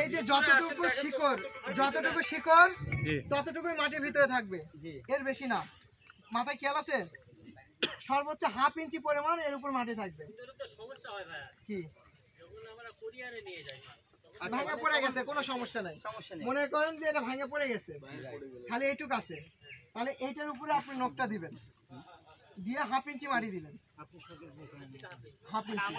এই যে যতটুকু শিকড় যতটুকু শিকড় ততটুকুই মাটির ভিতরে থাকবে। এর বেশি না। মাথায় খেয়াল আছে? সর্বোচ্চ হাফ ইঞ্চি পরিমাণ এর উপর মাটি থাকবে। কি? ভাঙা পড়ে গেছে কোনো সমস্যা নাই। মনে করেন যে এটা ভাঙা পড়ে গেছে। খালি এইটুক আছে। তাহলে এইটার উপরে আপনি নখটা দিবেন। দিয়ে হাফ ইঞ্চি মাটি দিবেন। Half inch.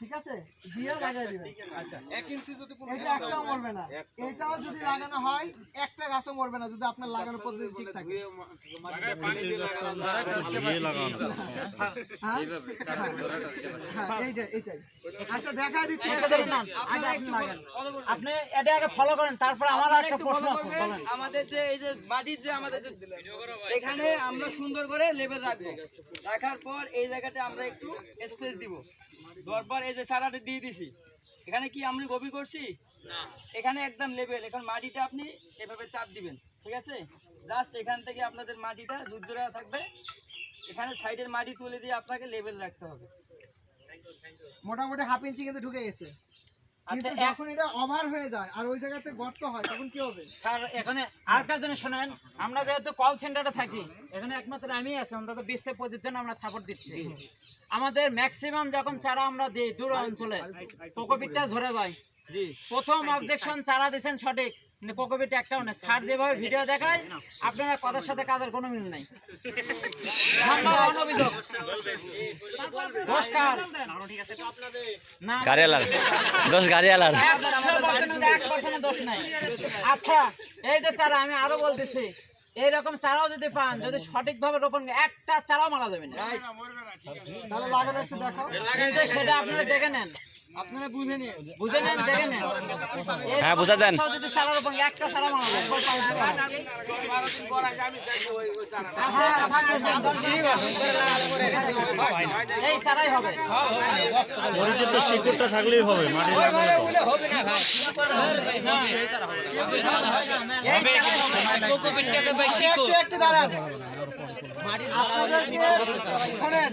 ঠিক আছে? দিয়ে লাগাই দিবেন। আচ্ছা এক ইঞ্চি যদি এটা একটাও মরবে না। এটাও যদি লাগানো হয় একটা গাছও মরবে না যদি আপনার লাগানোর পদ্ধতি ঠিক থাকে। হ্যাঁ? হ্যাঁ, এইটাই, এইটাই। আচ্ছা দেখা দিচ্ছি। আপনি এটা আগে ফলো করেন তারপর আমার একটা প্রশ্ন আছে আমাদের যে এই যে মাটির যে আমাদের এখানে আমরা সুন্দর করে লেবেল রাখব। রাখার পর এই জায়গাতে আমরা একটু স্পেস দিব। দেওয়ার পর এই যে সারাটা দিয়ে দিছি। এখানে কি আমরা গভীর করছি? এখানে একদম লেভেল এখন মাটিটা আপনি এভাবে চাপ দিবেন ঠিক আছে? জাস্ট এখান থেকে আপনাদের মাটিটা জুজুরা থাকবে। এখানে সাইডের মাটি তুলে দিয়ে আপনাকে লেভেল রাখতে হবে। মোটামুটি হাফ ইঞ্চি কিন্তু ঢুকে গেছে। আচ্ছা, এক- এটা ওভার হয়ে যায় আর ওই জায়গাতে গর্ত হয় তখন কি হবে? স্যার এখানে আরেকটা জিনিস শোনেন? আমরা যেহেতু কল সেন্টারে থাকি এখানে একমাত্র আমি আছি অন্তত বিশ থেকে পঁচিশ জন আমরা সাপোর্ট দিচ্ছি। আমাদের ম্যাক্সিমাম যখন চারা আমরা দিই দূর অঞ্চলে কোকোপিটটা ঝরে যায়। প্রথম অবজেকশন চারা দিচ্ছেন সঠিক। কোকোপিট একটাও নেই স্যার যেভাবে ভিডিও দেখায় আপনারা কথার সাথে কাজের কোনো মিল নাই। না। আচ্ছা এই যে চারা আমি আরও বলতেছি এইরকম চারাও যদি পান যদি সঠিকভাবে রোপণ একটা চারাও মারা যাবে না। তাহলে একটু দেখাও। কিন্তু সেটা আপনারা দেখে নেন। আপনারা বুঝে নিন বুঝে নেন দেখে নেন হ্যাঁ, বুঝা দেন। যদি চারা রোপণ একটা চারা মারা যাবে হ্যাঁ, এই চারাই হবে পরিচিত শিকড়টা থাকলেই হবে মাটি লাগানো এই চারাই হবে একটু। একটু দাঁড়ান। শোনেন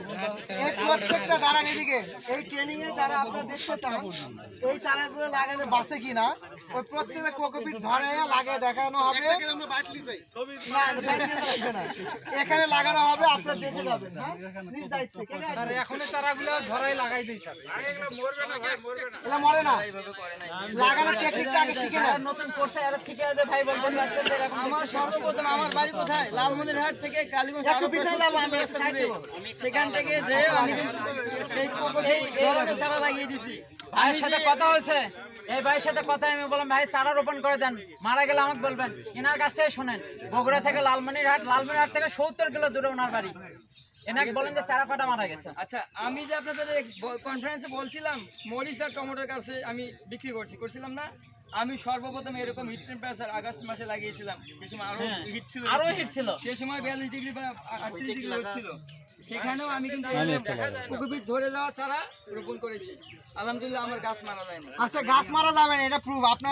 এই প্রত্যেকটা দাঁড়ান এদিকে। এই ট্রেনিং এ যারা আপনারা দেখতে চান এই চারাগুলো লাগালে বাসে কিনা ওই প্রত্যেকটা কোকোপিট ধরে লাগিয়ে দেখানো হবে। আমরা বাটলি চাই। না বাইরে লাগবে না। এখানে লাগানো হবে আপনারা দেখে যাবেন হ্যাঁ? নিজ দায়িত্বে কে কে এখন চারাগুলো ঝরাই লাগাই দিই স্যার। মরে না। এইভাবে করে নাই। লাগানোর টেকনিকটা আগে শিখে নেন। নতুন কোর্সে আর ঠিক আছে ভাই বলছেন বাচ্চাদের এরকম আমার সর্বপ্রথম আমার বাড়ি কোথায়? লালমনিরহাট থেকে কালীগঞ্জ। সেখান থেকে যে আমি সারা লাগিয়ে দিছি। ভাইয়ের সাথে কথা হয়েছে। এই ভাইয়ের সাথে কথা আমি বললাম ভাই চারা রোপণ করে দেন। মারা গেলে আমাকে বলবেন। এনার কাছ থেকে শোনেন। বগুড়া থেকে লালমনিরহাট লালমনিরহাট থেকে সত্তর কিলো দূরে ওনার বাড়ি। এনাকে বলেন যে চারা কটা মারা গেছে। আচ্ছা আমি যে আপনাদের কনফারেন্সে বলছিলাম মরিচ আর টমেটোর কাছে আমি বিক্রি করছি। করছিলাম না? আমি সর্বপ্রথম এরকম হিট টেম্পারেচার আগস্ট মাসে লাগিয়েছিলাম। সেই সময় আরও হ্যাঁ, হিট ছিল আরও হিট ছিল। সে সময় বিয়াল্লিশ ডিগ্রি বা আটত্রিশ ডিগ্রি হচ্ছিল সেখানেও আমি কিন্তু কোকোপিট ধরে যাওয়া ছাড়া রোপণ করেছি। আলহামদুলিল্লাহ আমার গাছ মারা যায়নি। আচ্ছা গাছ মারা যাবে না এটা প্রুফ আপনার